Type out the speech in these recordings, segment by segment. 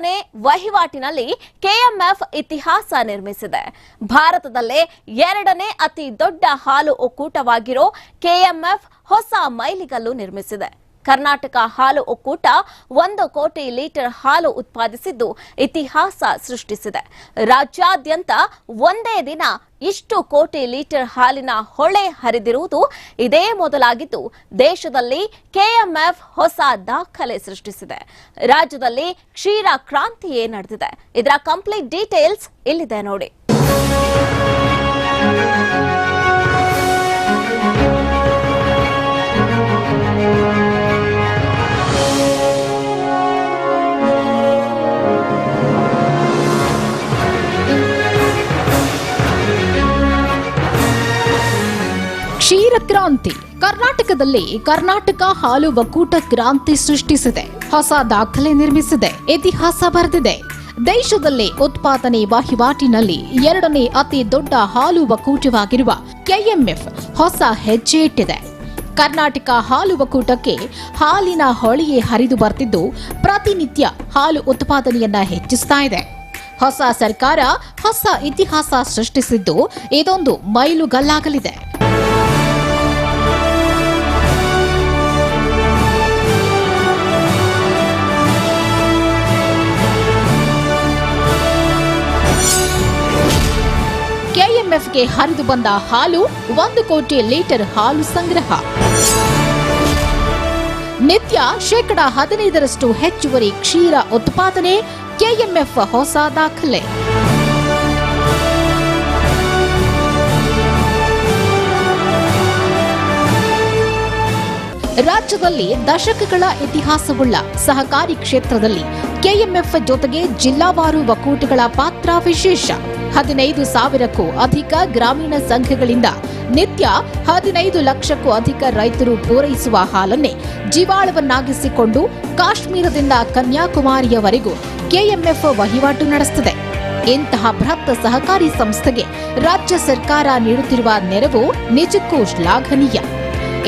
ಉತ್ಪಾದನೆ ವಹಿವಾಟಿನಲ್ಲಿ ಕೆಎಂಎಫ್ ಇತಿಹಾಸ ನಿರ್ಮಿಸಿದೆ. ಭಾರತದಲ್ಲೇ ಎರಡನೇ ಅತಿ ದೊಡ್ಡ ಹಾಲು ಒಕ್ಕೂಟವಾಗಿರೋ ಕೆಎಂಎಫ್ ಹೊಸ ಮೈಲಿಗಲ್ಲು ನಿರ್ಮಿಸಿದೆ. ಕರ್ನಾಟಕ ಹಾಲು ಒಕ್ಕೂಟ ಒಂದು ಕೋಟಿ ಲೀಟರ್ ಹಾಲು ಉತ್ಪಾದಿಸಿದ್ದು ಇತಿಹಾಸ ಸೃಷ್ಟಿಸಿದೆ. ರಾಜ್ಯಾದ್ಯಂತ ಒಂದೇ ದಿನ ಇಷ್ಟು ಕೋಟಿ ಲೀಟರ್ ಹಾಲಿನ ಹೊಳೆ ಹರಿದಿರುವುದು ಇದೇ ಮೊದಲಾಗಿದ್ದು ದೇಶದಲ್ಲಿ ಕೆಎಂಎಫ್ ಹೊಸ ದಾಖಲೆ ಸೃಷ್ಟಿಸಿದೆ. ರಾಜ್ಯದಲ್ಲಿ ಕ್ಷೀರ ಕ್ರಾಂತಿಯೇ ನಡೆದಿದೆ. ಇದರ ಕಂಪ್ಲೀಟ್ ಡೀಟೇಲ್ಸ್ ಇಲ್ಲಿದೆ ನೋಡಿ. ಕ್ರಾಂತಿ. ಕರ್ನಾಟಕದಲ್ಲಿ ಕರ್ನಾಟಕ ಹಾಲು ಒಕ್ಕೂಟ ಕ್ರಾಂತಿ ಸೃಷ್ಟಿಸಿದೆ. ಹೊಸ ದಾಖಲೆ ನಿರ್ಮಿಸಿದೆ. ಇತಿಹಾಸ ಬರೆದಿದೆ. ದೇಶದಲ್ಲಿ ಉತ್ಪಾದನೆ ವಹಿವಾಟಿನಲ್ಲಿ ಎರಡನೇ ಅತಿ ದೊಡ್ಡ ಹಾಲು ಒಕ್ಕೂಟವಾಗಿರುವ ಕೆಎಂಎಫ್ ಹೊಸ ಹೆಜ್ಜೆ ಇಟ್ಟಿದೆ ಕರ್ನಾಟಕ ಹಾಲು ಒಕ್ಕೂಟಕ್ಕೆ ಹಾಲಿನ ಹೊಳೆಯೇ ಹರಿದು ಬರ್ತಿದ್ದು ಪ್ರತಿನಿತ್ಯ ಹಾಲು ಉತ್ಪಾದನೆಯನ್ನ ಹೆಚ್ಚಿಸ್ತಾ ಇದೆ. ಹೊಸ ಸರ್ಕಾರ ಹೊಸ ಇತಿಹಾಸ ಸೃಷ್ಟಿಸಿದ್ದು ಇದೊಂದು ಮೈಲುಗಲ್ಲಾಗಲಿದೆ. ಕೆಎಂಎಫ್ಗೆ ಹರಿದು ಬಂದ ಹಾಲು ಒಂದು ಕೋಟಿ ಲೀಟರ್ ಹಾಲು ಸಂಗ್ರಹ. ನಿತ್ಯ ಶೇಕಡ ಹದಿನೈದರಷ್ಟು ಹೆಚ್ಚುವರಿ ಕ್ಷೀರ ಉತ್ಪಾದನೆ ಕೆಎಂಎಫ್ ಹೊಸ ದಾಖಲೆ. ರಾಜ್ಯದಲ್ಲಿ ದಶಕಗಳ ಇತಿಹಾಸವುಳ್ಳ ಸಹಕಾರಿ ಕ್ಷೇತ್ರದಲ್ಲಿ ಕೆಎಂಎಫ್ ಜೊತೆಗೆ ಜಿಲ್ಲಾವಾರು ಒಕ್ಕೂಟಗಳ ಪಾತ್ರ ವಿಶೇಷ. ಹದಿನೈದು ಸಾವಿರಕ್ಕೂ ಅಧಿಕ ಗ್ರಾಮೀಣ ಸಂಘಗಳಿಂದ ನಿತ್ಯ ಹದಿನೈದು ಲಕ್ಷಕ್ಕೂ ಅಧಿಕ ರೈತರು ಪೂರೈಸುವ ಹಾಲನ್ನೇ ಜೀವಾಳವನ್ನಾಗಿಸಿಕೊಂಡು ಕಾಶ್ಮೀರದಿಂದ ಕನ್ಯಾಕುಮಾರಿಯವರೆಗೂ ಕೆಎಂಎಫ್ ವಹಿವಾಟು ನಡೆಸುತ್ತದೆ. ಇಂತಹ ಬೃಹತ್ ಸಹಕಾರಿ ಸಂಸ್ಥೆಗೆ ರಾಜ್ಯ ಸರ್ಕಾರ ನೀಡುತ್ತಿರುವ ನೆರವು ನಿಜಕ್ಕೂ ಶ್ಲಾಘನೀಯ.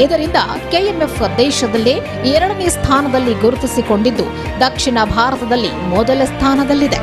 ಇದರಿಂದ ಕೆಎಂಎಫ್ ದೇಶದಲ್ಲೇ ಎರಡನೇ ಸ್ಥಾನದಲ್ಲಿ ಗುರುತಿಸಿಕೊಂಡಿದ್ದು ದಕ್ಷಿಣ ಭಾರತದಲ್ಲಿ ಮೊದಲ ಸ್ಥಾನದಲ್ಲಿದೆ.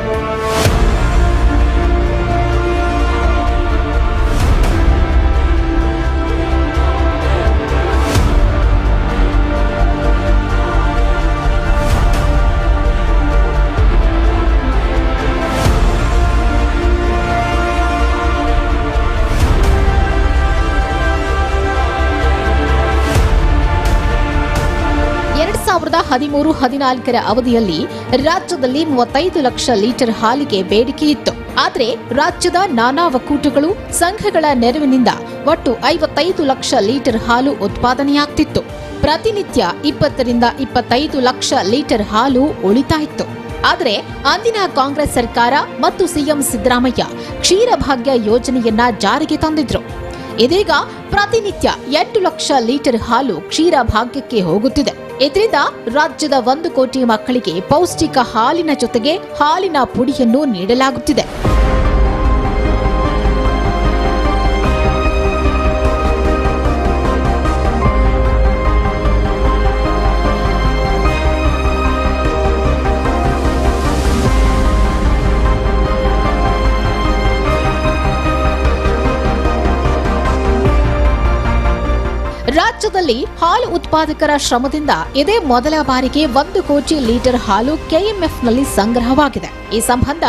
ಸಾವಿರದ ಹದಿಮೂರು ಹದಿನಾಲ್ಕರ ಅವಧಿಯಲ್ಲಿ ರಾಜ್ಯದಲ್ಲಿ ಮೂವತ್ತೈದು ಲಕ್ಷ ಲೀಟರ್ ಹಾಲಿಗೆ ಬೇಡಿಕೆ ಇತ್ತು. ಆದರೆ ರಾಜ್ಯದ ನಾನಾ ಒಕ್ಕೂಟಗಳು ಸಂಘಗಳ ನೆರವಿನಿಂದ ಒಟ್ಟು ಐವತ್ತೈದು ಲಕ್ಷ ಲೀಟರ್ ಹಾಲು ಉತ್ಪಾದನೆಯಾಗ್ತಿತ್ತು. ಪ್ರತಿನಿತ್ಯ ಇಪ್ಪತ್ತರಿಂದ ಇಪ್ಪತ್ತೈದು ಲಕ್ಷ ಲೀಟರ್ ಹಾಲು ಉಳಿತಾ ಇತ್ತು. ಆದರೆ ಅಂದಿನ ಕಾಂಗ್ರೆಸ್ ಸರ್ಕಾರ ಮತ್ತು ಸಿಎಂ ಸಿದ್ದರಾಮಯ್ಯ ಕ್ಷೀರಭಾಗ್ಯ ಯೋಜನೆಯನ್ನ ಜಾರಿಗೆ ತಂದಿದ್ರು. ಇದೀಗ ಪ್ರತಿನಿತ್ಯ ಎಂಟು ಲಕ್ಷ ಲೀಟರ್ ಹಾಲು ಕ್ಷೀರಭಾಗ್ಯಕ್ಕೆ ಹೋಗುತ್ತಿದೆ. ಇದರಿಂದ ರಾಜ್ಯದ ಒಂದು ಕೋಟಿ ಮಕ್ಕಳಿಗೆ ಪೌಷ್ಟಿಕ ಹಾಲಿನ ಜೊತೆಗೆ ಹಾಲಿನ ಪುಡಿಯನ್ನು ನೀಡಲಾಗುತ್ತಿದೆ. ರಾಜ್ಯದಲ್ಲಿ ಹಾಲು ಉತ್ಪಾದಕರ ಶ್ರಮದಿಂದ ಇದೇ ಮೊದಲ ಬಾರಿಗೆ ಒಂದು ಕೋಟಿ ಲೀಟರ್ ಹಾಲು ಕೆಎಂಎಫ್ನಲ್ಲಿ ಸಂಗ್ರಹವಾಗಿದೆ. ಈ ಸಂಬಂಧ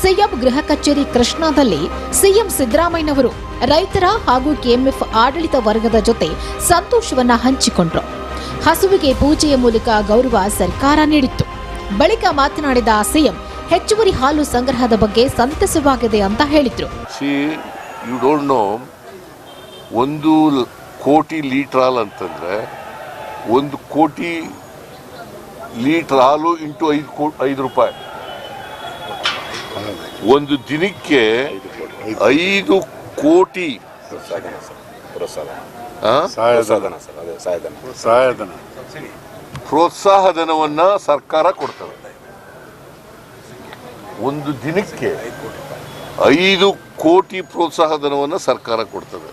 ಸಿಎಂ ಗೃಹ ಕಚೇರಿ ಕೃಷ್ಣಾದಲ್ಲಿ ಸಿಎಂ ಸಿದ್ದರಾಮಯ್ಯನವರು ರೈತರ ಹಾಗೂ ಕೆಎಂಎಫ್ ಆಡಳಿತ ವರ್ಗದ ಜೊತೆ ಸಂತೋಷವನ್ನ ಹಂಚಿಕೊಂಡ್ರು. ಹಸುವಿಗೆ ಪೂಜೆಯ ಮೂಲಕ ಗೌರವ ಸರ್ಕಾರ ನೀಡಿತ್ತು. ಬಳಿಕ ಮಾತನಾಡಿದ ಸಿಎಂ, ಹೆಚ್ಚುವರಿ ಹಾಲು ಸಂಗ್ರಹದ ಬಗ್ಗೆ ಸಂತಸವಾಗಿದೆ ಅಂತ ಹೇಳಿದ್ರು. ಒಂದು ಕೋಟಿ ಲೀಟ್ರ್ ಹಾಲು ಅಂತಂದರೆ ಒಂದು ಕೋಟಿ ಲೀಟ್ರ್ ಹಾಲು ಇಂಟು ಐದು ಕೋ ಐದು ರೂಪಾಯಿ. ಒಂದು ದಿನಕ್ಕೆ ಐದು ಕೋಟಿ. ಪ್ರೋತ್ಸಾಹಧನವನ್ನ ಸಹಾಯಧನ ಸರ್ ಅದೇ ಸಹಾಯಧನ ಸಹಾಯಧನ ಪ್ರೋತ್ಸಾಹ ಧನವನ್ನ ಸರ್ಕಾರ ಕೊಡ್ತದೆ. ಒಂದು ದಿನಕ್ಕೆ ಐದು ಕೋಟಿ ಪ್ರೋತ್ಸಾಹ ಧನವನ್ನು ಸರ್ಕಾರ ಕೊಡ್ತದೆ.